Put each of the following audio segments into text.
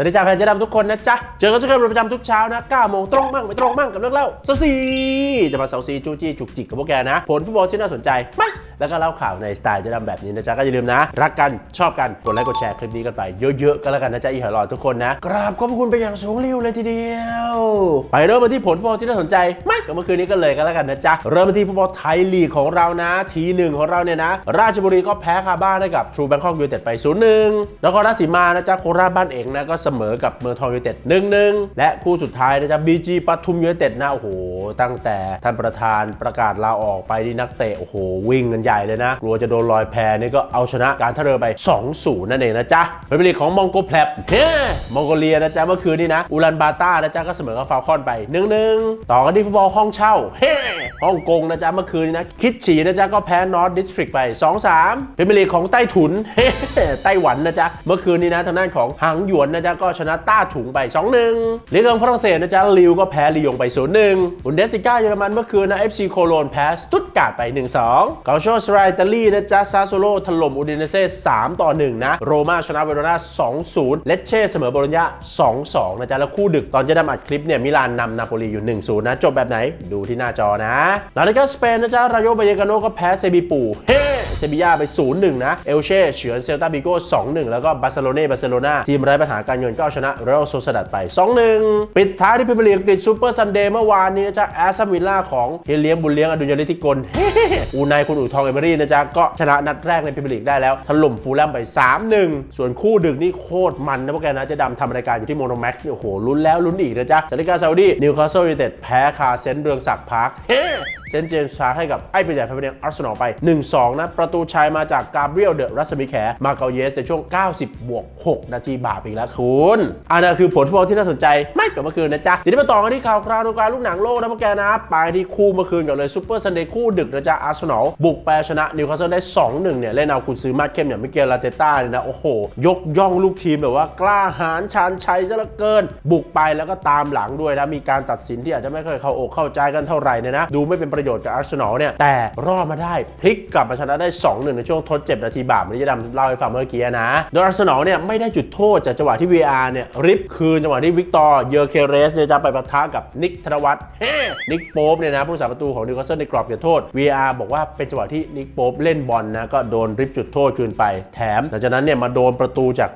วัสดีจ้าแฟนเจดำทุกคนนะจ๊ะ เจอกันทุกคนเป็นประจำทุกเช้านะ9โมงตรงมั่งไม่ตรงมั่งกับเรื่องเล่าเซาซีจะมาเซาซีจูจี้จุกจิกกับพวกแกนะ ผลฟุตบอลที่น่าสนใจไม่แล้วก็เล่าข่าวในสไตล์เจดำแบบนี้นะจ๊ะ ก็อย่าลืมนะ รักกันชอบกันกดไลค์กดแชร์คลิปนี้กันไปเยอะๆก็แล้วกันนะจ๊ะอีหอยหลอดทุกคนนะกราบขอบพระคุณไปอย่างสูงริ้วเลยทีเดียวไปเริ่มมาที่ผลฟุตบอลที่น่าสนใจไม่กับเมื่อคืนนี้กันเลยก็แล้วกันนะจ๊ะเริ่มมาที่ฟุตบอลไทยลีกของเรานะทีหนึ่งของเราเนี่ยนะราชบุรีก็แพ้คาบ้านให้กับทรูแบงคอกยูไนเต็ดไป0 1นครราชสีมานะจ๊ะโคราชบ้านเองนะก็เสมอกับเมืองทองยูไนเต็ด1 1และคู่สุดท้ายนะจ๊ะบีจีปทุมยูเต็ดนะโอ้โห ตั้งแต่ท่านประธานประกาศลาออกไปนี่นักเตะโอ้โหวิ่งกันใหญ่เลยนะ กลัวจะโดนลอยแพนี่ก็เอาชนะการท่าเรือไป 2-0 นั่นเองนะจ๊ะเป็นลีกของมองโกแพลบเฮ้มองโกเลียนะจ๊ะเมื่อคืนนี้นะอูลันบาต้านะจ๊ะก็เสมอกับฟาลคอนไป1-1ต่อกันที่ฟุตบอลห้องเช่าเฮ้ฮ่องกงนะจ๊ะเมื่อคืนนี้นะคิดฉีนะจ๊ะก็แพ้นอร์ทดิสทริกไป 2-3เป็นลีกของไต้ถุนเฮ้ไต้หวันนะจ๊ะเมื่อคืนนี้นะทางด้านของหางหยวนนะจ๊ะก็ชนะต้าถุงไป 2-1ลีกของฝรั่งเศสนะจ๊ะลิวก็แพ้ลียงไป 0-1บุนเดสซิก้าเยอรมันเมื่อคืนนะ FC โคโลนแพ้สตุตการ์ดไป 1-2เกาโชสไรตาลีนะจ๊ะซาโซโลถล่มอุดินเซ่3ต่อ1นะโรม่าชนะเวโรนา2-0เลเช่เสมอโบโลญญา2-2นะจ๊ะแล้วคู่ดึกตอนจะนำอัดคลิปเนี่ยมิลานนำนาโปลีอยู่ 1-0นะจบแบบไหนดูที่หน้าจอนะลาลิกาสเปนนะจ๊ะรายโยบายกาโนก็แพ้เซบีปูเฮ เซบียาไป 0-1 นะ เอลเช่เฉือนเซลตาบิโก้2-1 แล้วก็บาร์เซโลเน่บาร์เซโลนาทีมไร้ปัญหาการเงินก็เอาชนะเรอัลโซซดัดไป 2-1 ปิดท้ายที่พรีเมียร์ลีกกฤษซูเปอร์ซันเดย์เมื่อวานนี้นะจ๊ะแอสตันวิลล่าของเฮเลียงบุญเลี้ยงอดุลยฤทธิกลอูไนคุณอู่ทองเอเมอรี่นะจ๊ะก็ชนะนัดแรกในพรีเมียร์ลีกได้แล้วถล่มฟูลแลมไป 3-1 ส่วนคู่ดึกนี่โคตรมันนะพวกแกนะเจะดำทำรายการอยู่ที่โมโนแม็กซ์เนี่ยโอ้โหลุ้นแล้วลุ้นอีกนะจ๊ะจากลิกาซาอุดีนิวคาสเซิลยูไนเต็ดแพ้คาเซนเรืองศักดิ์พาร์ค เซนเจมส์ชาให้กับไอ้ปีใหญ่พาเวเนียอาร์เซนอลไป 1-2 นะ ประตูชัยมาจากกาเบรียลเดอะรัสมิแขมาเกาเยสในช่วง 90 บวก 6 นาทีบาปอีกแล้วคุณอันนั้นคือผลฟุตบอลที่น่าสนใจไม่กับเมื่อคืนนะจ๊ะทีนี้มาต่อกันที่ข่าวคราวดวงการลูกหนังโลกนะพวกแกนะไปที่คู่เมื่อคืนก่อนเลยซูเปอร์ซันเดย์คู่ดึกนะจ๊ะอาร์เซนอลบุกไปชนะนิวคาสเซิลได้ 2-1 เนี่ยเล่นเอาคุณซื้อมาเข้มเนี่ยมิเกลลาเตต้าเนี่ยนะโอ้โห ยกย่องลูกทีมแบบว่ากล้าหาญชาญชัยซะเหลือเกิน บุกไปแล้วก็ตามหลังด้วยนะมีการตัดสินที่อาจจะไม่เคยเข้าอกเข้าใจกันเท่าไหร่เนี่ยนะดูไม่เป็นประประโยชน์กับอาร์เซนอลเนี่ยแต่รอดมาได้พลิกกลับมาชนะได้ 2-1 ในช่วงทดเจ็บนาทีบาปนี่จะดำเล่าให้ฟังเมื่อกี้นะ โดยอาร์เซนอลเนี่ยไม่ได้จุดโทษจากจังหวะที่ VR เนี่ยริบคืนจังหวะที่วิกตอร์เยอร์เคเรสเนี่ยจะไปปะทะกับนิกธนวัฒน์เฮ้นิกโป๊ปเนี่ยนะผู้สาประตูของนิวคาสเซิลในกรอบเขตโทษ VR บอกว่าเป็นจังหวะที่นิกโป๊ปเล่นบอลนะก็โดนริบจุดโทษคืนไปแถมหลังจากนั้นเนี่ยมาโดนประตูจาก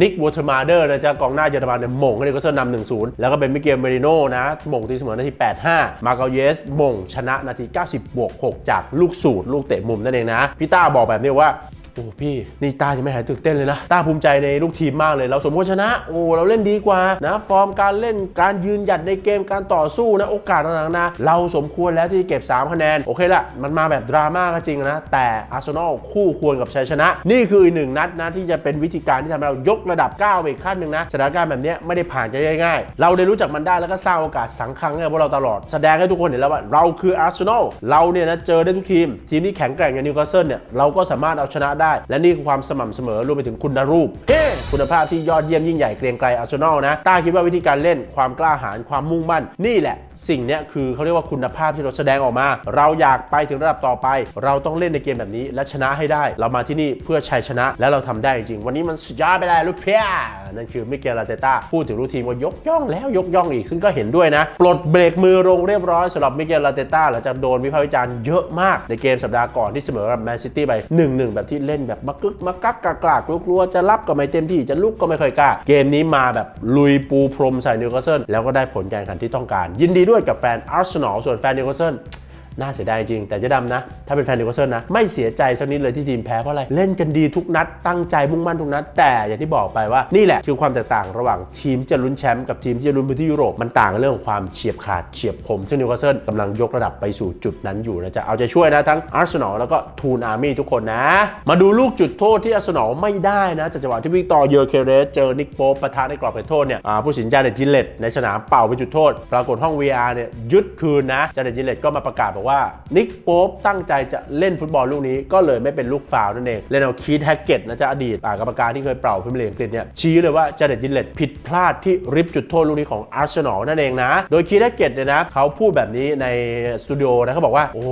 นิกวอเทอร์มาเดอร์นะจ๊ะกองหน้าเยอรมันเนี่ยหม่งให้นิวคาสเซิลนำ1-0 แล้วก็เป็นมิเกลเมริโน่นะมงตีเสมอนาที85 มาเกาเยสมงชชนะนาที 90 บวก 6 จากลูกสูตรลูกเตะมุมนั่นเองนะพี่ต้าบอกแบบนี้ว่า โอ้พี่นี่ตายังไม่หายตื่นเต้นเลยนะตาภูมิใจในลูกทีมมากเลย เราสมควรชนะ โอ้เราเล่นดีกว่านะ ฟอร์มการเล่นการยืนหยัดในเกมการต่อสู้นะ โอกาสต่างๆนะ เราสมควรแล้วที่จะเก็บ 3 คะแนน โอเคละมันมาแบบดราม่าก็จริงนะ แต่อาร์เซนอลคู่ควรกับชัยชนะ นี่คืออีกหนึ่งนัดนะที่จะเป็นวิธีการที่ทำให้เรายกระดับก้าวไปอีกขั้นหนึ่งนะสถานการณ์แบบนี้ไม่ได้ผ่านจะง่ายๆ เราได้รู้จักมันได้แล้วก็สร้างโอกาสสังครั้งให้พวกเราตลอดแสดงให้ทุกคนเห็นแล้วว่าเราคืออาร์เซนอลเราเนี่ยนะเจอได้ทุกทีม ทีมที่แข็งแกร่งอย่างนิวคาสเซิลเนี่ยเราก็สามารถเอาชนะได้และนี่คือความสม่ำเสมอรวมไปถึงคุณรูปเฮ้คุณภาพที่ยอดเยี่ยมยิ่งใหญ่เกรียงไกรอาร์เซนอลนะต้าคิดว่าวิธีการเล่นความกล้าหาญความมุ่งมั่น นี่แหละ สิ่งนี้คือเขาเรียกว่าคุณภาพที่เราแสดงออกมา เราอยากไปถึงระดับต่อไป เราต้องเล่นในเกมแบบนี้ และชนะให้ได้ เรามาที่นี่เพื่อชัยชนะ และเราทำได้จริงๆวันนี้มันสุดยอดไปเลยลูกเพียนั่นคือมิเกลลาเตต้าพูดถึงลูกทีมก็ยกย่องแล้วยกย่องอีกซึ่งก็เห็นด้วยนะ ปลดเบรกมือลงเรียบร้อยสำหรับมิเกลลาเตต้าหลังจากโดนวิพากษ์วิจารณ์เยอะมากในเกมสัปดาห์ก่อนที่เสมอกับแมนซิตี้ไป1-1แบบที่เล่นแบบมักกึกมักกักกากลากลุกลัวจะรับก็ไม่เต็มที่จะลุกก็ไม่ค่อยกล้า เกมนี้มาแบบลุยปูพรมใส่นิวคาสเซิลแล้วก็ได้ผลการแข่งขันที่ต้องการ ยินดีด้วยกับแฟนอาร์เซนอลส่วนแฟนนิวคาสเซิล น่าเสียดายจริง แต่เจะดำนะ ถ้าเป็นแฟนนิวคาสเซิลนะ ไม่เสียใจสักนิดเลยที่ทีมแพ้เพราะอะไร เล่นกันดีทุกนัด ตั้งใจมุ่งมั่นทุกนัด แต่อย่างที่บอกไปว่านี่แหละคือความแตกต่างระหว่างทีมที่จะลุ้นแชมป์กับทีมที่จะลุ้นไปที่ยุโรปมันต่างเรื่องของความเฉียบขาดเฉียบคมซึ่งนิวคาสเซิลกำลังยกระดับไปสู่จุดนั้นอยู่นะจะเอาใจช่วยนะทั้งอาร์เซนอลแล้วก็ทูนอาร์มี่ทุกคนนะ มาดูลูกจุดโทษที่อาร์เซนอลไม่ได้นะจากจังหวะที่วิกตอร์เยอร์เคเรสเจอนิกโป๊ปปะทะในกรอบเขตโทษเนี่ยอ่าผู้สินจาเดจิเลตในสนามเป่าเป็นจุดโทษ ปรากฏห้อง VR เนี่ยยึดคืนนะจาเดจิเลตก็มาประกาศบอกว่านิกโป๊ปตั้งใจจะเล่นฟุตบอลลูกนี้ก็เลยไม่เป็นลูกฟาวนั่นเองเลนเอาคีทแฮกเก็ตนะจ๊ะอดีตอ่ากรรมการที่เคยเป่าพิมเมียร์ลีกอังกฤษเนี่ยชี้เลยว่าเจเดจิเลตผิดพลาดที่ริบจุดโทษลูกนี้ของอาร์เซนอลนั่นเองนะ โดยคีทแฮกเก็ตเนี่ยนะเขาพูดแบบนี้ในสตูดิโอนะเขาบอกว่าโอ้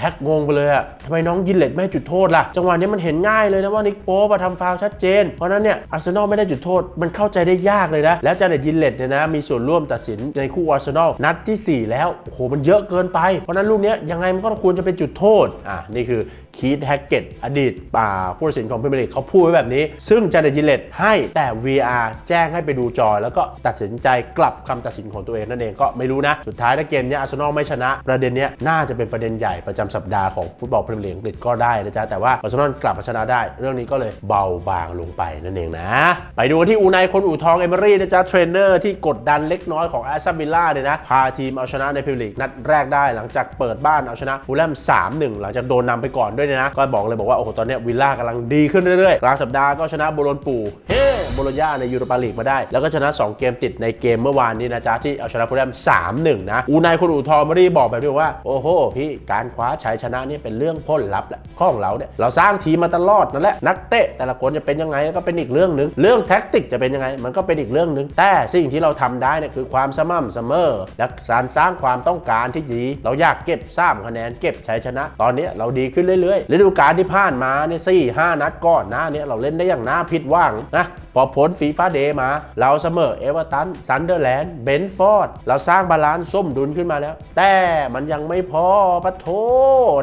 แฮกงงไปเลยอะทำไมน้องยินเลตไม่จุดโทษล่ะ จังหวะนี้มันเห็นง่ายเลยนะว่านิกโป๊ปทำฟาวชัดเจน เพราะนั้นเนี่ยอาร์เซนอลไม่ได้จุดโทษ มันเข้าใจได้ยากเลยนะ แล้วจาเน็ตยินเลตเนี่ยนะมีส่วนร่วมตัดสินในคู่อาร์เซนอลนัดทีสี่4 แล้วโอ้โหมันเยอะเกินไป เพราะนั้นลูกนี้ยังไงมันก็ควรจะเป็นจุดโทษอะนี่คือ คีตแฮกเก็ตอดีตป่าผู้ตัดสินของพรีเมียร์ลีกเขาพูดไว้แบบนี้ ซึ่งจาเน็ตยิเลตให้แต่ VR แจ้งให้ไปดูจอ แล้วก็ตัดสินใจกลับคำตัดสินของตัวเองนั่นเองก็ไม่รู้นะ สุดท้ายถ้าเกมนี้อาร์เซนอลไม่ชนะ ประเด็นนี้น่าจะเป็นประเด็นใหญ่ประจำสัปดาห์ของฟุตบอลพรีเมียร์ลีกอังกฤษก็ได้นะจ๊ะแต่ว่าอาร์เซนอลกลับมาชนะได้ เรื่องนี้ก็เลยเบาบางลงไปนั่นเองนะ ไปดูที่อูไนคนอู่ทองเอเมอรี่นะจ๊ะเทรนเนอร์ที่กดดันเล็กน้อยของแอสตันวิลล่าเนี่ยนะพาทีมเอาชนะในพรีเมียร์ลีกนัดแรกได้หลังจากเปิดบ้านเอาชนะฟูลแลม3-1 หลังจากโดนนำไปก่อนด้วยเนี่ยนะ ก็บอกเลยบอกว่าโอ้โหตอนนี้วิลล่ากำลังดีขึ้นเรื่อยๆกลางสัปดาห์ก็ชนะโบโลนปูเฮ้โบโลญญาในยูโรปาลีกมาได้ แล้วก็ชนะ 2 เกมติดในเกมเมื่อวานนี้นะจ๊ะที่เอาชนะฟูลแลม3-1 นะอูไนคนอู่ทองมอรี่บอกแบบนี้ว่าโอ้โหพี่การคว้าชัยชนะนี่เป็นเรื่องพ้นลับแหละของเราเนี่ยเราสร้างทีมมาตลอดนั่นแหละนักเตะแต่ละคนจะเป็นยังไงก็เป็นอีกเรื่องหนึ่งเรื่องแท็กติกจะเป็นยังไง มันก็เป็นอีกเรื่องหนึ่งแต่สิ่งที่เราทำได้เนี่ยคือความสม่ำเสมอ และการสร้างความต้องการที่ดี เราอยากเก็บสามคะแนนเก็บชัยชนะ ตอนนี้เราดีขึ้นเรื่อยๆฤดูกาลที่ผ่านมาเนี่ยสี่ห้านัดก่อนหน้าเนี้เราเล่นได้อย่างน่าผิดหวังนะพอพ้นฟีฟ่าเดย์มา เราเสมอเอเวอร์ตันซันเดอร์แลนด์เบนฟอร์ดเราสร้างบาลานซ์ส้มดุลขึ้นมาแล้ว แต่มันยังไม่พอปะโถ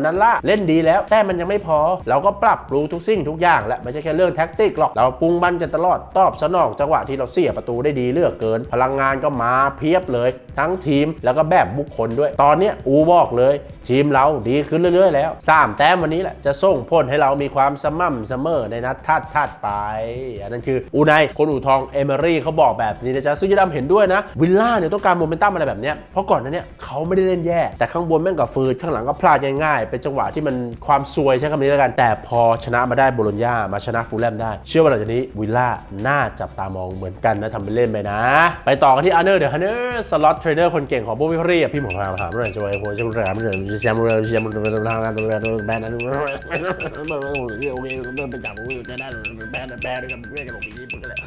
นั่นละเล่นดีแล้ว แต่มันยังไม่พอ เราก็ปรับปรุงทุกสิ่งทุกอย่างและไม่ใช่แค่เรื่องแท็กติกหรอกเราปรุงบันกันตลอดตอบสนองจังหวะที่เราเสียประตูได้ดีเลือกเกิน พลังงานก็มาเพียบเลย ทั้งทีมแล้วก็แบบบุคคลด้วย ตอนเนี้ยอูบอกเลย ทีมเราดีขึ้นเรื่อยๆ แล้วสามแต้มวันนี้แหละจะส่งผลให้เรามีความสม่ำเสมอในนัดทัดทัดไป อันนั้นคืออูไนคนอู่ทองเอเมอรี่เขาบอกแบบนี้นะจ๊ะซึ่งยดำเห็นด้วยนะวิลล่าเนี่ยต้องการโมเมนตัมอะไรแบบเนี้ยเพราะก่อนหนั้านเนี่ยเขาไม่ได้เล่นแย่ แต่ข้างบนแม่งกับฟืดข้างหลังก็พลาดง่ายๆเป็นจังหวะที่มันความซวยใช้คำนี้แล้วกัน แต่พอชนะมาได้โบโลญญามาชนะฟูลแลมได้ เชื่อว่าหลังจากนี้วิลล่าน่าจับตามองเหมือนกันนะทำเป็นเล่นไปนะ ไปต่อกันที่อาร์เนอร์เดอะฮันเนอร์สล็อตเทรนเนอร์คนเก่งของพวกพี่เรียพี่หมอพามถามเรื่องจะไว้ผมจะรู้อะไรเรื่องแชมป์เรื่องแชมป์เรื่องทางการแบนแบนนั้นโอเคเดินไปจับผมจะได้แบนแบนกับเพื่อนกับผมอีกนิดก็แล้ว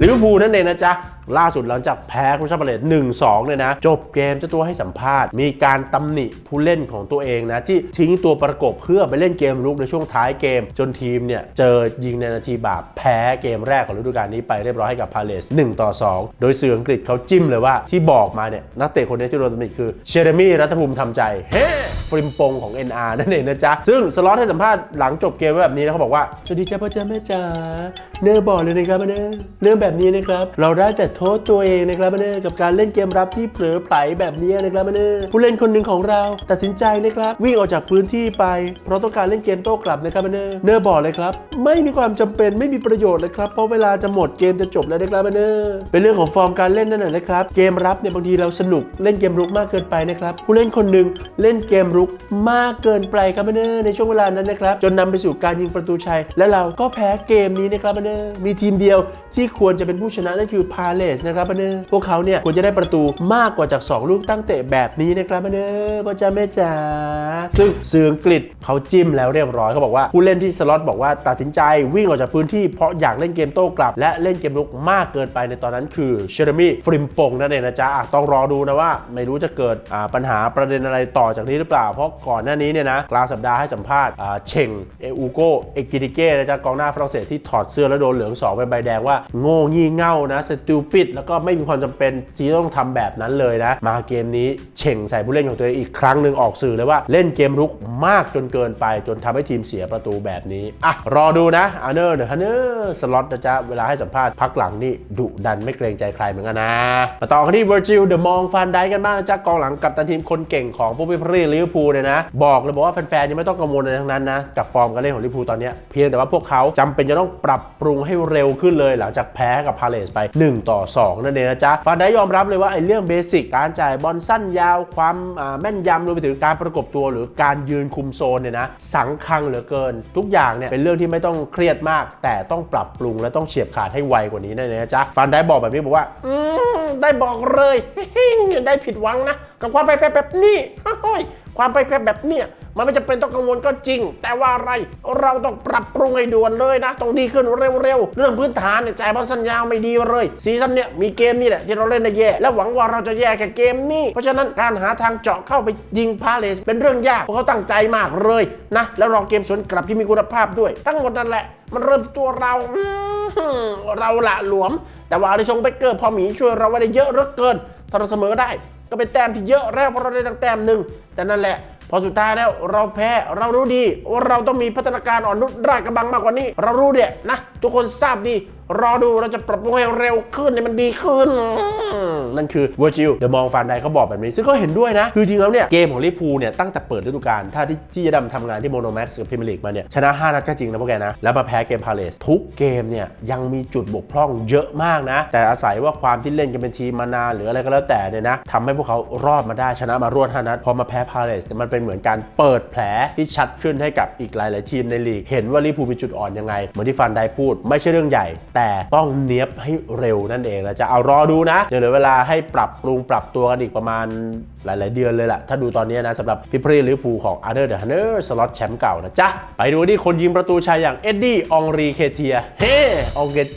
ลิเวอร์พูลนั่นเองนะจ๊ะ ล่าสุดหลังจากแพ้คริสตัลพาเลต1-2เนี่ยนะ จบเกมเจ้าตัวให้สัมภาษณ์ มีการตำหนิผู้เล่นของตัวเองนะ ที่ทิ้งตัวประกบเพื่อไปเล่นเกมรุกในช่วงท้ายเกม จนทีมเนี่ย เจอยิงในนาทีบาปแพ้เกมแรกของฤดูกาลนี้ไปเรียบร้อยให้กับพาเลส1ต่อ 2 โดยสื่ออังกฤษเขาจิ้มเลยว่าที่บอกมาเนี่ยนักเตะคนนี้ที่โดนตำหนิคือเชเรมี่รัฐภูมิทำใจเฮ้ฟริมปงของ NR นั่นเองนะจ๊ะ ซึ่งสล็อตให้สัมภาษณ์หลังจบเกมแบบนี้นะเขาบอกว่าสวัสดีจ้าพ่อจ้าแม่จ๋าเนื้อบอกเลยนะครับเนื้อเรื่องแบบนี้นะครับ เราได้แต่โทษตัวเองนะครับเนอกับการเล่นเกมรับที่เผลอไผลแบบนี้นะครับเนอผู้เล่นคนหนึ่งของเราตัดสินใจนะครับ วิ่งออกจากพื้นที่ไป เพราะต้องการเล่นเกมโต้กลับนะครับเนอเนอบอกเลยครับ ไม่มีความจำเป็นไม่มีประโยชน์เลยครับเพราะเวลาจะหมดเกมจะจบแล้วนะครับเนอเป็นเรื่องของฟอร์มการเล่นนั่นแหละนะครับ เกมรับเนี่ยบางทีเราสนุกเล่นเกมรุกมากเกินไปนะครับผู้เล่นคนหนึ่งเล่นเกมรุกมากเกินไปครับเนอในช่วงเวลานั้นนะครับจนนำไปสู่การยิงประตูชัยและเราก็แพ้เกมนี้นะครับเนอมีทีมเดียวที่ควรจะเป็นผู้ชนะนั่นคือพาเลสนะครับเนอพวกเขาเนี่ยควรจะได้ประตูมากกว่าจาก 2 ลูกตั้งเตะแบบนี้นะครับเนอพ่อจ้าแม่จ๋าซึ่งสื่ออังกฤษเขาจิ้มแล้วเรียบร้อยเขาบอกว่าผู้เล่นที่สล็อตบอกว่าตัดสินใจวิ่งออกจากพื้นที่เพราะอยากเล่นเกมโต้กลับ และเล่นเกมรุกมากเกินไปในตอนนั้นคือเชอร์มี่ฟริมปงนั่นเองนะจ๊ะต้องรอดูนะว่า ไม่รู้จะเกิดปัญหาประเด็นอะไรต่อจากนี้หรือเปล่า เพราะก่อนหน้านี้เนี่ยนะกลางสัปดาห์ให้สัมภาษณ์เชงเออูโกเอกิดิเก้นะจ๊ะกองหน้าฝรั่งเศสที่ถอดเสื้อแล้วโดนเหลืองสองเป็นใบแดงว่าโง่งี่เง่านะสตูปิดแล้วก็ไม่มีความจำเป็นที่ต้องทำแบบนั้นเลยนะ มาเกมนี้เชงใส่ผู้เล่นของตัวเองอีกครั้งหนึ่งออกสื่อเลยว่าเล่นเกมรุกมากจนเกินไป จนทำให้ทีมเสียประตูแบบนี้อะรอดูนะอาร์เนอร์เดอะฮันเนอร์สล็อตนะจ๊ะเวลาให้สัมภาษณ์พักหลังนี่ดุดันไม่เกรงใจใครเหมือนกันนะมาต่อกันที่เวอร์จิลเดอะมองฟันไดกันบ้างนะจ๊ะกองหลังกับตันทีมคนเก่งของพวกพี่พรีลิเวอร์พูลเนี่ยนะบอกเลยบอกว่าแฟนๆยังไม่ต้องกังวลอะไรทั้งนั้นนะกับฟอร์มการเล่นของลิเวอร์พูลตอนนี้เพียงแต่ว่าพวกเขาจำเป็นจะต้องปรับปรุงให้เร็วขึ้นเลยหลังจากแพ้กับพาเลสไป 1 ต่อ 2 นั่นเองนะจ๊ะฟันได้ยอมรับเลยว่าไอ้เรื่องเบสิกการจ่ายบอลสั้นยาวความแม่นยำรวมไปถึงการประกบตัวหรือการยืนคุมโซนเนี่ยนะสังคังเหลือเกิน ทุกอย่างเนี่ยเป็นเรื่องที่ไม่ต้องเครียดมาก แต่ต้องปรับปรุงและต้องเฉียบขาดให้ไวกว่านี้นั่นเองนะจ๊ะฟันได้บอกแบบนี้บอกว่าอืมได้บอกเลยได้ผิดหวังนะกับความไปแบบนี้ ความไปแพ้แบบเนี้ยมันไม่จำเป็นต้องกังวลก็จริง แต่ว่าอะไรเราต้องปรับปรุงให้ด่วนเลยนะต้องดีขึ้นเร็วๆ เรื่องพื้นฐานเนี่ยจ่ายบอลสัญญาไม่ดีเลยซีซั่นเนี้ยมีเกมนี่แหละที่เราเล่นได้แย่ และหวังว่าเราจะแย่แค่เกมนี้ เพราะฉะนั้นการหาทางเจาะเข้าไปยิงพาเลสเป็นเรื่องยากเพราะเขาตั้งใจมากเลยนะแล้วรอเกมสวนกลับที่มีคุณภาพด้วย ทั้งหมดนั่นแหละ มันเริ่มตัวเราเราละหลวม แต่ว่าอาริชงเบเกอร์พอหมีช่วยเราไว้ได้เยอะเหลือเกินถ้าเราเสมอได้ ก็เป็นแต้มที่เยอะแล้วเพราะเราได้ตั้งแต้มหนึ่งแต่นั่นแหละพอสุดท้ายแล้วเราแพ้เรารู้ดีว่าเราต้องมีพัฒนาการอ่อนนุชรากกระบังมากกว่านี้ เรารู้เนี่ยนะ ทุกคนทราบดี รอดูเราจะปรับปรุงให้เร็วขึ้นให้มันดีขึ้น นั่นคือเวอร์จิลเดอะมองฟันไดเขาบอกแบบนี้ ซึ่งก็เห็นด้วยนะ คือจริงแล้วเนี่ย เกมของลิพูเนี่ยตั้งแต่เปิดฤดูกาลถ้าที่ที่จะดำทำงานที่โมโนแม็กซ์กับพรีเมียร์ลีกมาเนี่ย ชนะ 5 นัดก็จริงนะพวกแกนะ แล้วมาแพ้เกมพาเลสทุกเกมเนี่ยยังมีจุดบกพร่องเยอะมากนะ แต่อาศัยว่าความที่เล่นกันเป็นทีมมานานหรืออะไรก็แล้วแต่เนี่ยนะทำให้พวกเขารอดมาได้ชนะมารวด5นัดพอมาแพ้พาเลสมันเป็นเหมือนการเปิดแผลที่ชัดขึ้นให้กับอีกหลาย ๆ ทีมในลีก เห็นว่าลิพูมีจุดอ่อนยังไงเหมือนที่ฟันได้พูด ไม่ใช่เรื่องใหญ่แต่ต้องเนี้ยบให้เร็วนั่นเองนะจะเอารอดูนะเดี๋ยวเหลือเวลาให้ปรับปรุงปรับตัวกันอีกประมาณหลาย ๆ เดือนเลยแหละถ้าดูตอนนี้นะสำหรับพิพรีลิเวอร์พูลของอาร์เดอร์เดอะฮันเนอร์สล็อตแชมป์เก่านะจ๊ะไปดูที่คนยิงประตูชายอย่างเอ็ดดี้องรีเคเทียเฮ้องเกต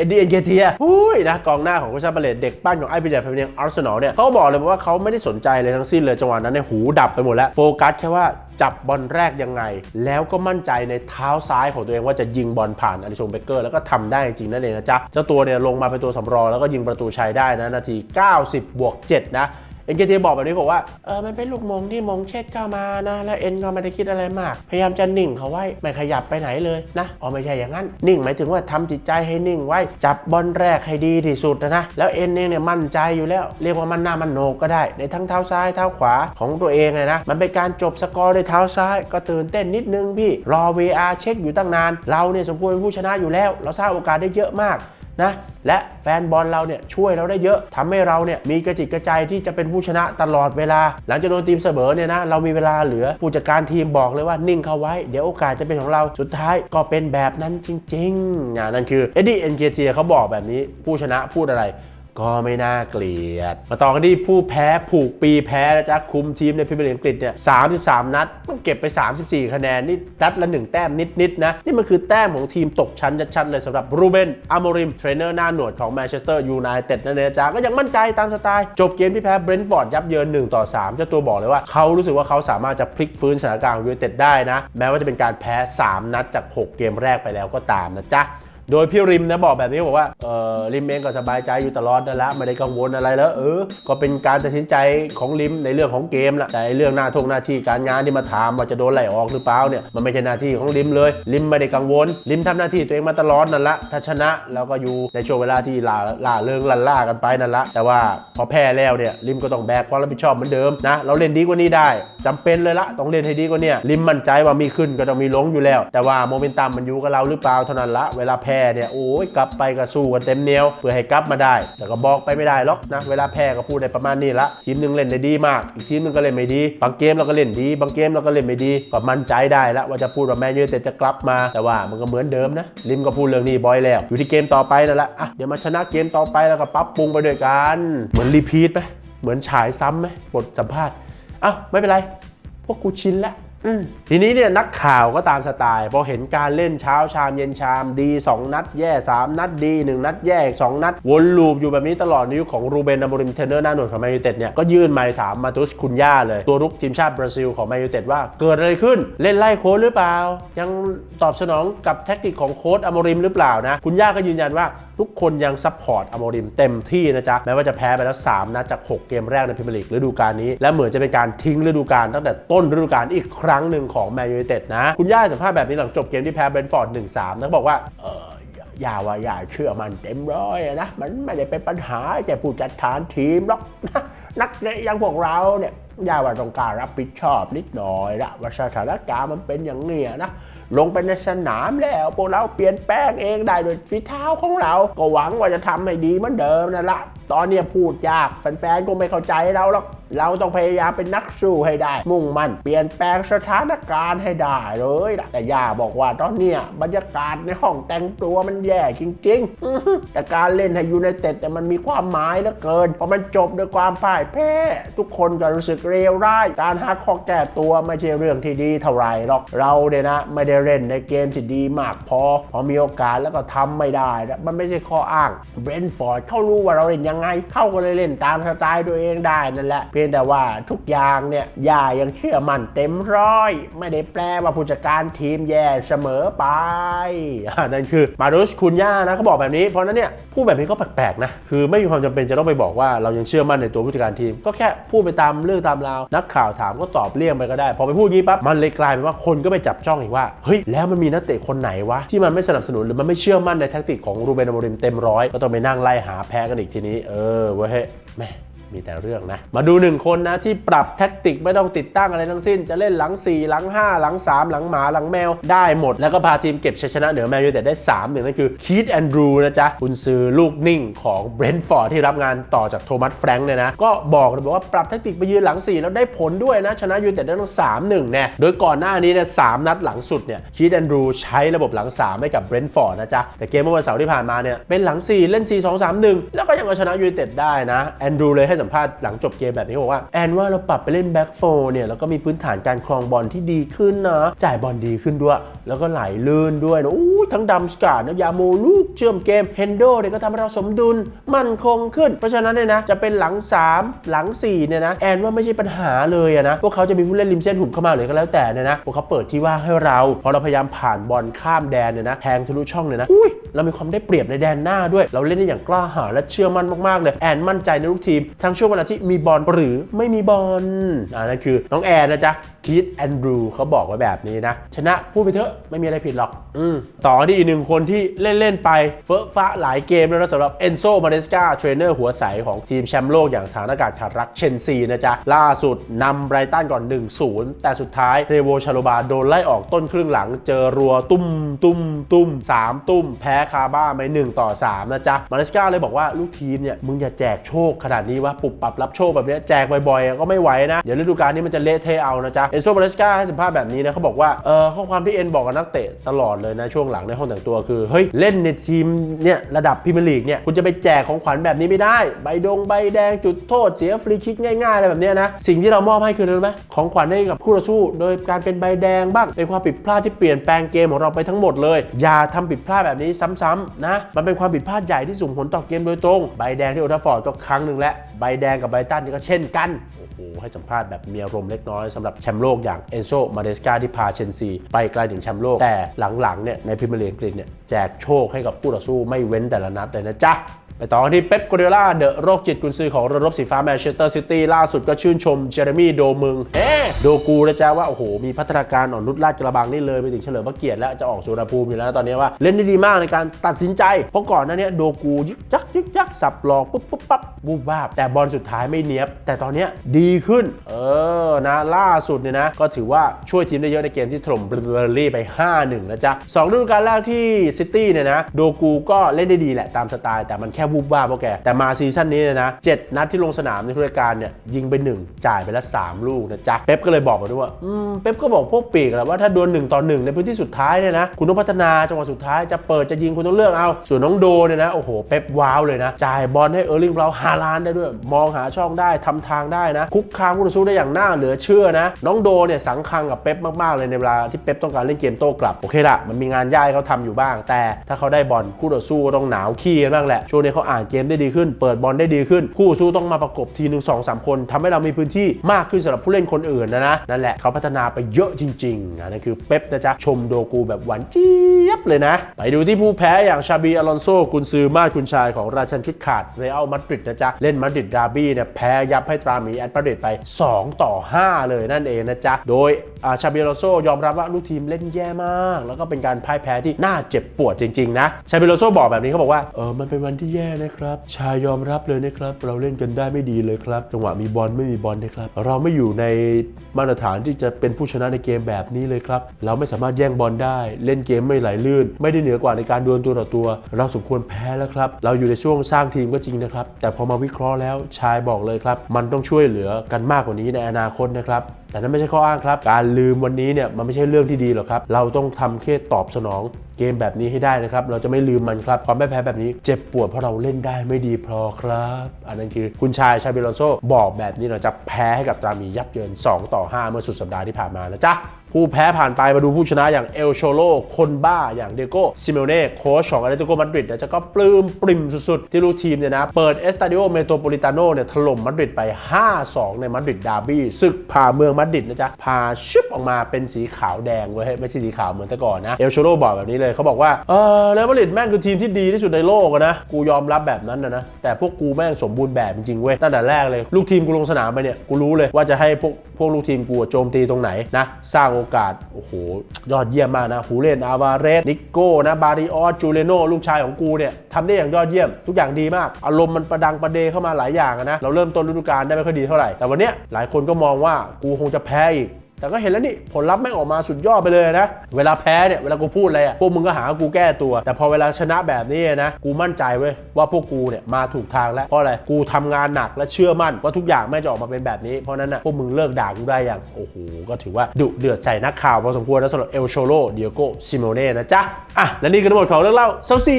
อ็ดดี้เอ็นเกเทียอุ้ยนะกองหน้าของกุชาเบเลตเด็กปั้นของไอ้ปีเจแฟนเนียงอาร์เซนอลเนี่ยเขาบอกเลยว่าเขาไม่ได้สนใจเลยทั้งสิ้นเลยจังหวะนั้นในหูดับไปหมดแล้วโฟกัสแค่ว่าจับบอลแรกยังไง แล้วก็มั่นใจในเท้าซ้ายของตัวเองว่าจะยิงบอลผ่านอลิชงเบเกอร์แล้วก็ทำได้จริงนั่นเองนะจ๊ะเจ้าตัวเนี่ยลงมาเป็นตัวสำรองแล้วก็ยิงประตูชัยได้นะนาที 90 บวก 7 นะ อ็นเกทีบอกแบบนี้บอกว่าเออมันเป็นลูกมงที่มงเช็ดเข้ามานะ แล้วเอ็นก็ไม่ได้คิดอะไรมาก พยายามจะนิ่งเขาไว้ไม่ขยับไปไหนเลยนะอ๋อไม่ใช่อย่างนั้น นิ่งหมายถึงว่าทำจิตใจให้นิ่งไว้ จับบอลแรกให้ดีที่สุดนะนะแล้วเอ็นเองเนี่ยมั่นใจอยู่แล้ว เรียกว่ามันหน้ามันโหนกก็ได้ ในทั้งเท้าซ้ายเท้าขวาของตัวเองเลยนะมันเป็นการจบสกอร์ด้วยเท้าซ้ายก็ตื่นเต้นนิดนึงพี่รอ VR เช็คอยู่ตั้งนาน เราเนี่ยสมควรเป็นผู้ชนะอยู่แล้ว เราสร้างโอกาสได้เยอะมาก นะและแฟนบอลเราเนี่ยช่วยเราได้เยอะทำให้เราเนี่ยมีกระจิตกระใจที่จะเป็นผู้ชนะตลอดเวลา หลังจากโดนทีมเสมอเนี่ยนะเรามีเวลาเหลือผู้จัดการทีมบอกเลยว่านิ่งเข้าไว้ เดี๋ยวโอกาสจะเป็นของเราสุดท้ายก็เป็นแบบนั้นจริงๆนะนั่นคือเอ็ดดี้เอ็นเเเขาบอกแบบนี้ผู้ชนะพูดอะไร ก็ไม่น่าเกลียด มาต่อกันที่ผู้แพ้ผูกปีแพ้นะจ๊ะคุมทีมในพรีเมียร์ลีกอังกฤษเนี่ย33นัด มันเก็บไป 34 คะแนน นี่นัดละ 1 แต้มนิดๆนะ นี่มันคือแต้มของทีมตกชั้นชัดๆเลยสำหรับรูเบนอามอริมเทรนเนอร์หน้าหนวดของแมนเชสเตอร์ยูไนเต็ดนั่นเองจ้าก็ยังมั่นใจตามสไตล์ จบเกมที่แพ้เบรนท์ฟอร์ดยับเยิน1ต่อ3เจ้าตัวบอกเลยว่าเขารู้สึกว่าเขาสามารถจะพลิกฟื้นสถานการณ์ยูไนเต็ดได้นะ แม้ว่าจะเป็นการแพ้ 3 นัดจาก 6 เกมแรกไปแล้วก็ตามนะจ๊ะ โดยพี่ริมนะบอกแบบนี้บอกว่าเออริมเองก็สบายใจอยู่ตลอดนั่นแหละไม่ได้กังวลอะไรแล้วเออก็เป็นการตัดสินใจของริมในเรื่องของเกมละแต่เรื่องหน้าทงหน้าที่การงานที่มาถามว่าจะโดนไล่ออกหรือเปล่าเนี่ยมันไม่ใช่หน้าที่ของริมเลยริมไม่ได้กังวลริมทำหน้าที่ตัวเองมาตลอดนั่นละถ้าชนะเราก็อยู่ในช่วงเวลาที่ล่าล่าเริงลันล่ากันไปนั่นละแต่ว่าพอแพ้แล้วเนี่ยริมก็ต้องแบกความรับผิดชอบเหมือนเดิมนะเราเล่นดีกว่านี้ได้จำเป็นเลยละต้องเล่นให้ดีกว่านี่ยริมมั่นใจว่ามีขึ้นก็ต้องมีลงอยู่แล้ว แต่ว่าโมเมนตัมมันอยู่กับเราหรือเปล่าเท่านั้นละเวลาแพ้เนี่ยโอ้ยกลับไปก็สู้กันเต็มเหนียวเพื่อให้กลับมาได้ แต่ก็บอกไปไม่ได้หรอกนะเวลาแพ้ก็พูดได้ประมาณนี้ละทีมหนึ่งเล่นได้ดีมากอีกทีมหนึงก็เล่นไม่ดีบางเกมเราก็เล่นดี บางเกมเราก็เล่นไม่ดีก็มั่นใจได้ละว่าจะพูดว่าแมนยูแต่จะกลับมาแต่ว่ามันก็เหมือนเดิมนะลิมก็พูดเรื่องนี้บ่อยแล้วอยู่ที่เกมต่อไปนั่นแหละอะเดี๋ยวมาชนะเกมต่อไปแล้วก็ปรับปรุงไปด้วยกันเหมือนรีพีทไหมเหมือนฉายซ้ำไหมบทสัมภาษณ์อ้าวไม่เป็นไร พวกกูชินแล้ว ทีนี้เนี่ยนักข่าวก็ตามสไตล์พอเห็นการเล่นเช้าชามเย็นชามดี 2 นัดแย่ 3 นัดดี 1 นัดแย่อีก2นัด วนลูปอยู่แบบนี้ตลอดในยุคของรูเบนอามอริมเทนเนอร์หน้าหน่วยของแมนยูเต็ดเนี่ยก็ยื่นไมค์ถามมาตุสคุนย่าเลย ตัวรุกทีมชาติบราซิลของแมนยูเต็ดว่าเกิดอะไรขึ้นเล่นไล่โค้ชหรือเปล่า ยังตอบสนองกับแท็กติกของโค้ชอามอริมหรือเปล่านะคุณย่าก็ยืนยันว่า ทุกคนยังซัพพอร์ตอโมริมเต็มที่นะจ๊ะแม้ว่าจะแพ้ไปแล้ว 3นัดจาก 6 เกมแรกในพรีเมียร์ลีกฤดูกาลนี้ และเหมือนจะเป็นการทิ้งฤดูกาลตั้งแต่ต้นฤดูกาลอีกครั้งหนึ่งของแมนยูไนเต็ดนะ คุณย่าสัมภาษณ์แบบนี้หลังจบเกมที่แพ้เบรนฟอร์ด1-3นะบอกว่าเอออย่าว่าอย่าเชื่อมันเต็มร้อยนะมันไม่ได้เป็นปัญหาแก่ผู้จัดการทีมหรอกนะนักเตะอย่างพวกเราเนี่ยย่าว่าต้องการรับผิดชอบนิดหน่อยละว่าสถานการณ์มันเป็นอย่างเนี้ยนะลงไปในสนามแล้วพวกเราเปลี่ยนแปลงเองได้โดวยฝีเท้าของเรา ก็หวังว่าจะทำให้ดีเหมือนเดิมนั่นละตอนเนี้พูดยากแฟนๆก็ไม่เข้าใจเราหรอกเราต้องพยายามเป็นนักสู้ให้ได้ มุ่งมั่นเปลี่ยนแปลงสถานการณ์ให้ได้เลยล่ะแต่ย่าบอกว่าตอนเนี้ยบรรยากาศในห้องแต่งตัวมันแย่จริงๆ แต่การเล่นให้ยูไนเต็ดแต่มันมีความหมายเหลือเกินพอมันจบด้วยความพ่ายแพ้ ทุกคนจะรู้สึกกเลวร้าย การหาข้อแก้ตัวไม่ใช่เรื่องที่ดีเท่าไหร่หรอก เราเนี่ยนะ ไม่ได้เล่นในเกมที่ดีมากพอ พอมีโอกาสแล้วก็ทำไม่ได้ มันไม่ใช่ข้ออ้าง เบรนฟอร์ดเขารู้ว่าเราเล่นยังไง เข้าก็เลยเล่นตามสไตล์ตัวเองได้นั่นแหละ เพียงแต่ว่าทุกอย่างเนี่ยย่ายังเชื่อมั่นเต็มร้อย ไม่ได้แปลว่าผู้จัดการทีมแย่เสมอไป นั่นคือมารุชคุณย่านะเขาบอกแบบนี้ เพราะนั้นเนี่ยพูดแบบนี้ก็แปลกๆนะ คือไม่มีความจำเป็นจะต้องไปบอกว่าเรายังเชื่อมั่นในตัวผู้จัดการทีม ก็แค่พูดไปตามเรื่องตามราว นักข่าวถามก็ตอบเลี่ยงไปก็ได้ พอไปพูดงี้ปั๊บมันเลยกลายเป็นว่าคนก็ไปจับจ้องอีกว่าเฮ้ยแล้วมันมีนักเตะคนไหนวะที่มันไม่สนับสนุนหรือมันไม่เชื่อมั่นในแท็กติกของรูเบนอโมริมเต็มร้อยก็ต้องไปนั่งไล่หาแพ้กันอีกทีนี้เออเว้ยแม่ มีแต่เรื่องนะ มาดูหนึ่งคนนะที่ปรับแท็กติกไม่ต้องติดตั้งอะไรทั้งสิ้น จะเล่นหลัง 4 หลัง 5 หลัง 3 หลังหมาหลังแมวได้หมด แล้วก็พาทีมเก็บชัยชนะเหนือแมนยูแต่ได้3หนึ่งนั่นคือคีตแอนดรูนะจ๊ะคุณซื้อลูกนิ่งของเบรนท์ฟอร์ดที่รับงานต่อจากโทมัสแฟรงค์เนี่ยนะ ก็บอกเลยบอกว่าปรับแท็กติกไปยืนหลัง 4 แล้วได้ผลด้วยนะชนะยูไนเต็ดได้ตั้ง3 1แน่ยโดยก่อนหน้านี้เนี่ยสามนัดหลังสุดเนี่ยคีตแอนดรูใช้ระบบหลัง 3 ให้กับเบรนท์ฟอร์ดนะจ๊ะแต่เกมเมื่อวันเสาร์ที่ผ่านมาเนี่ยเป็นหลัง 4 เล่น 4 2 3 1 แล้วก็ยังเอาชนะยูไนเต็ดได้นะแอนดรูเลยให้สัมภาษณ์หลังจบเกมแบบนี้บอกว่าแอนว่าเราปรับไปเล่นแบ็กโฟเนี่ยแล้วก็มีพื้นฐานการครองบอลที่ดีขึ้นนะ จ่ายบอลดีขึ้นด้วย แล้วก็ไหลลื่นด้วยนะอู้ทั้งดัมสกาดนะยาโมลูกเชื่อมเกมเฮนโดเนี่ยก็ทำให้เราสมดุลมั่นคงขึ้น เพราะฉะนั้นเนี่ยนะจะเป็นหลัง 3 หลัง 4 เนี่ยนะแอนว่าไม่ใช่ปัญหาเลยอะนะพวกเขาจะมีผู้เล่นริมเส้นหุบเข้ามาเลยก็แล้วแต่เนี่ยนะพวกเขาเปิดที่ว่างให้เราพอเราพยายามผ่านบอลข้ามแดนเนี่ยนะแทงทะลุช่องเนี่ยนะอุ้ยเรามีความได้เปรียบในแดนหน้าด้วย เราเล่นได้อย่างกล้าหาญและเชื่อมั่นมากๆเลยแอนมั่นใจในลูกทีมทั้งช่วงเวลาที่มีบอลหรือไม่มีบอลอ่านั่นคือน้องแอนนะจ๊ะคีตแอนดรูเขาบอกไว้แบบนี้นะ ชนะพูดไปเถอะไม่มีอะไรผิดหรอกอืต่อที่อีกหนึ่งคนที่เล่น ๆ ไปเฟอฟ้าหลายเกมแล้วนะสำหรับเอนโซมาเนสกาเทรนเนอร์หัวใสของทีมแชมป์โลกอย่างฐานอากาศขาดรักเชนซีนะจ๊ะ ล่าสุดนำไบรตันก่อน 1-0 แต่สุดท้ายเรโวชาโลบาโดนไล่ออกต้นครึ่งหลัง เจอรัวตุ้มตุ้มตุ้มสามตุ้ม แพ้คาบ้าไป1ต่อ 3 นะจ๊ะ มาเนสกาเลยบอกว่าลูกทีมเนี่ยมึงอย่าแจกโชคขนาดนี้วะปุบปรับรับโชคแบบนี้แจกบ่อยๆก็ไม่ไหวนะ เดี๋ยวฤดูกาลนี้มันจะเละเทะเอานะจ๊ะเอนโซมาเนสกาให้สัมภาษณ์แบบนี้นะเขาบอกว่าเออข้อความที่เอ็นบอกกับนักเตะตลอดเลยนะช่วงหลังในห้องแต่งตัวคือเฮ้ยเล่นในทีมเนี่ยระดับพรีเมียร์ลีกเนี่ยคุณจะไปแจกของขวัญแบบนี้ไม่ได้ ใบดงใบแดงจุดโทษเสียฟรีคิกง่ายๆอะไรแบบนี้นะสิ่งที่เรามอบให้คืออะไรรู้ไหมของขวัญให้กับคู่ต่อสู้ โดยการเป็นใบแดงบ้างเป็นความผิดพลาดที่เปลี่ยนแปลงเกมของเราไปทั้งหมดเลย อย่าทำผิดพลาดแบบนี้ซ้ำๆนะมันเป็นความผิดพลาดใหญ่ที่ส่งผลต่อเกมโดยตรง ใบแดงที่โอทัฟฟอร์ดก็ครั้งหนึ่งแล้วใบแดงกับไบรตันนี่ก็เช่นกัน โอ้โห ให้สัมภาษณ์แบบมีอารมณ์เล็กน้อยสำหรับแชมป์โลกอย่างเอนโซมาเดสกาที่พาเชนซีไปไกลถึงแชมป์โลก แต่หลังๆเนี่ยในพรีเมียร์ลีกอังกฤษเนี่ยแจกโชคให้กับคู่ต่อสู้ไม่เว้นแต่ละนัดเลยนะจ๊ะ ไปต่อกันที่เป๊ปกัวเดล่าเดอะโรคจิตกุนซือของเรือรบสีฟ้าแมนเชสเตอร์ซิตี้ล่าสุดก็ชื่นชมเจอร์มี่โดมึงเอ๊ะโดกูนะจ๊ะว่า โอ้โห มีพัฒนาการอ่อนนุชราชกระบังนี่เลย ไปถึงเฉลิมพระเกียรติแล้ว จะออกสุวรรณภูมิอยู่แล้วนะตอนนี้ว่าเล่นได้ดีมากในการตัดสินใจ เพราะก่อนหน้านี้โดกูยึกยักยึกยักสับหลอกปุ๊บปุ๊บปั๊บบูบวาบแต่บอลสุดท้ายไม่เนียบ แต่ตอนเนี้ยดีขึ้น เออนะล่าสุดเนี่ยนะก็ถือว่าช่วยทีมได้เยอะในเกมที่ถล่มเบอร์ลี่ไป 5-1นะจ๊ะสองฤดูกาลแรกที่ซิตี้เนี่ยนะโดกูก็เล่นได้ดีแหละตามสไตล์แต่มันแค่วูบวาบโอแก แต่มาซีซั่นนี้นะเจ็ดนัดที่ลงสนามในทุกรายการเนี่ยยิงไป 1 จ่ายไปล้ว3ลูกนะจ๊ะ เป๊ปก็เลยบอกมาด้วยว่าอืมเป๊ปก็บอกพวกปีกแหละว่าถ้าดวลหนึ่งต่อหนึ่งในพื้นที่สุดท้ายเนี่ยนะคุณต้องพัฒนาจังหวะสุดท้ายจะเปิดจะยิงคุณต้องเลือกเอา ส่วนน้องโดเนี่ยนะโอ้โหเป๊ปว้าวเลยนะจ่ายบอลให้เออร์ลิงเราฮาลานได้ด้วย มองหาช่องได้ทำทางได้นะ คุกคามคู่ต่อสู้ได้อย่างน่าเหลือเชื่อนะ น้องโดเนี่ยสังคังกับเป๊ปมากๆเลยในเวลาที่เป๊ปต้องการเล่นเกมโต้กลับโอเคละมันมีงานย่ายเขาทำอยู่บ้าง แต่ถ้าเขาได้บอลคู่ต่อสู้ต้องหนาวขี้กันบ้างแหละช่วงนี้เขาอ่านเกมได้ดีขึ้น เปิดบอลได้ดีขึ้น คู่สู้ต้องมาประกบทีหนึ่งสองสามคนทำให้เรามีพื้นที่มากขึ้นสำหรับผู้เล่นคนอื่นนะนะนั่นแหละเขาพัฒนาไปเยอะจริงๆนะนั่นคือเป๊ปนะจ๊ะชมโดกูแบบหวานเจี๊ยบเลยนะ ไปดูที่ผู้แพ้อย่างชาบีอลอนโซกุนซือมาดกุนชายของราชันชุดขาดเรอัลมาดริดนะจ๊ะเล่นมาดริดดาร์บี้เนี่ยแพ้ยับให้ตราหมีแอตมาดริดไป 2 ต่อ 5 เลยนั่นเองนะจ๊ะโดยชาบีอลอนโซยอมรับว่าลูกทีมเล่นแย่มาก แล้วก็เป็นการพ่ายแพ้ที่น่าเจ็บปวดจริงๆนะชาบีอลอนโซบอกแบบนี้เขาบอกว่าเออมันเป็นวันที่แย่นะครับ ชายยอมรับเลยนะครับ เราเล่นกันได้ไม่ดีเลยครับ จังหวะมีบอลไม่มีบอลนะครับ เราไม่อยู่ในมาตรฐานที่จะเป็นผู้ชนะในเกมแบบนี้เลยครับ เราไม่สามารถแย่งบอลได้ เล่นเกมไม่ไหลลื่น ไม่ได้เหนือกว่าในการดวลตัวต่อตัว เราสมควรแพ้แล้วครับ เราอยู่ในช่วงสร้างทีมก็จริงนะครับ แต่พอมาวิเคราะห์แล้ว ชายบอกเลยครับ มันต้องช่วยเหลือกันมากกว่านี้ในอนาคตนะครับแต่นั่นไม่ใช่ข้ออ้างครับ การลืมวันนี้เนี่ยมันไม่ใช่เรื่องที่ดีหรอกครับ เราต้องทำแค่ตอบสนอง เกมแบบนี้ให้ได้นะครับ เราจะไม่ลืมมันครับ ความไม่แพ้แบบนี้เจ็บปวดเพราะเราเล่นได้ไม่ดีพอครับ อันนั้นคือคุณชายชาบิลอนโซบอกแบบนี้เราจะแพ้ให้กับตรามียับเยิน 2 ต่อ 5 เมื่อสุดสัปดาห์ที่ผ่านมานะจ๊ะ ผู้แพ้ผ่านไปมาดูผู้ชนะอย่างเอลโชโลคนบ้าอย่างเดโก้ซิเมเน่โค้ชของอาร์เตโกมาดริดเนะจะก็ปลื้มปริ่มสุดๆ ที่ลูกทีมเนี่ยนะ เปิดเอสตาดิโอเมโทรโพลิตาโนเนี่ยถล่มมาดริดไป 5-2 ในมาดริดดาร์บี้ศึกพาเมืองมาดริดนะจ๊ะ พาชิบออกมาเป็นสีขาวแดงเว้ยไม่ใช่สีขาวเหมือนแต่ก่อนนะเอลโชโลบอกแบบนี้เลยเขาบอกว่าเออแล้วมาดริดแม่งคือทีมที่ดีที่สุดในโลกนะกูยอมรับแบบนั้นนะนะแต่พวกกูแม่งสมบูรณ์แบบจริงๆเว้ยตั้งแต่แรกเลยลูกทีมกูลงสนามไปเนี่ยกูรู้เลยว่าจะให้พวกพวกลูกทีมกูโจมตีตรงไหนนะสร้างโอกาส โอ้โห ยอดเยี่ยมมากนะฟูเลนอาวาเรสนิโก้นะบาริออสจูเลโนลูกชายของกูเนี่ยทำได้อย่างยอดเยี่ยม ทุกอย่างดีมาก อารมณ์มันประดังประเดเข้ามาหลายอย่างนะเราเริ่มต้นฤดูกาลได้ไม่ค่อยดีเท่าไหร่แต่วันนี้หลายคนก็มองว่ากูคงจะแพ้อีก แต่ก็เห็นแล้วนี่ผลลัพธ์แม่งออกมาสุดยอดไปเลยนะ เวลาแพ้เนี่ยเวลากูพูดอะไรอะพวกมึงก็หากูแก้ตัว แต่พอเวลาชนะแบบนี้นะ กูมั่นใจเว้ยว่าพวกกูเนี่ยมาถูกทางแล้วเพราะอะไรกูทำงานหนักและเชื่อมั่นว่าทุกอย่างแม่จะออกมาเป็นแบบนี้เพราะนั้นนะพวกมึงเลิกด่ากูได้อย่างโอ้โหก็ถือว่าดุเดือดใส่นักข่าวพอสมควรนะสำหรับเอลโชโลเดียโกซิโมเน่นะจ๊ะอะและนี่คือทั้งหมดของเรื่องเล่าเซาซี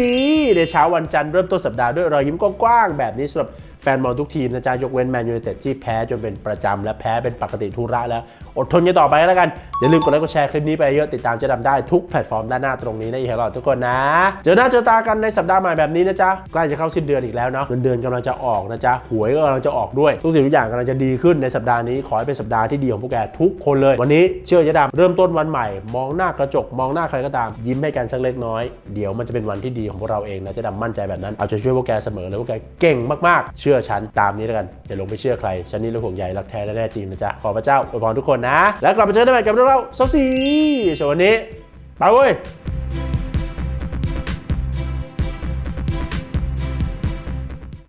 ในเช้าวันจันทร์เริ่มต้นสัปดาห์ด้วยรอยยิ้มกว้างๆแบบนี้สำหรับ แฟนบอลทุกทีมนะจ๊ะยกเว้นแมนยูไนเต็ดที่แพ้จนเป็นประจำและแพ้เป็นปกติทุระแล้ว อดทนกันต่อไปแล้วกัน อย่าลืมกดไลค์กดแชร์คลิปนี้ไปเยอะติดตามเจะดำได้ทุกแพลตฟอร์มด้านหน้าตรงนี้นะอีกแล้วทุกคนนะเจอหน้าเจอตากันในสัปดาห์ใหม่แบบนี้นะจ๊ะใกล้จะเข้าสิ้นเดือนอีกแล้วเนาะเงินเดือนกำลังจะออกนะจ๊ะหวยก็กำลังจะออกด้วยทุกสิ่งทุกอย่างกำลังจะดีขึ้นในสัปดาห์นี้ขอให้เป็นสัปดาห์ที่ดีของพวกแกทุกคนเลย วันนี้เชื่อเจะดำเริ่มต้นวันใหม่ มองหน้ากระจกมองหน้าใครก็ตาม ยิ้มให้กันสักเล็กน้อย เดี๋ยวมันจะเป็นวันที่ดีของพวกเราเองนะเจะดำมั่นใจแบบนั้นเอาใจช่วยพวกแกเสมอเลยพวกแกเก่งมากๆ เชื่อฉันตามนี้แล้วกันอย่าลงไปเชื่อใครฉันนี่เราห่วงใยรักแท้และแน่จริงนะจ๊ะขอพระเจ้าอวยพรทุกคนนะ แล้วกลับมาเจอกันใหม่กับเราเราสวัสดีสวัสดีไปเว้ย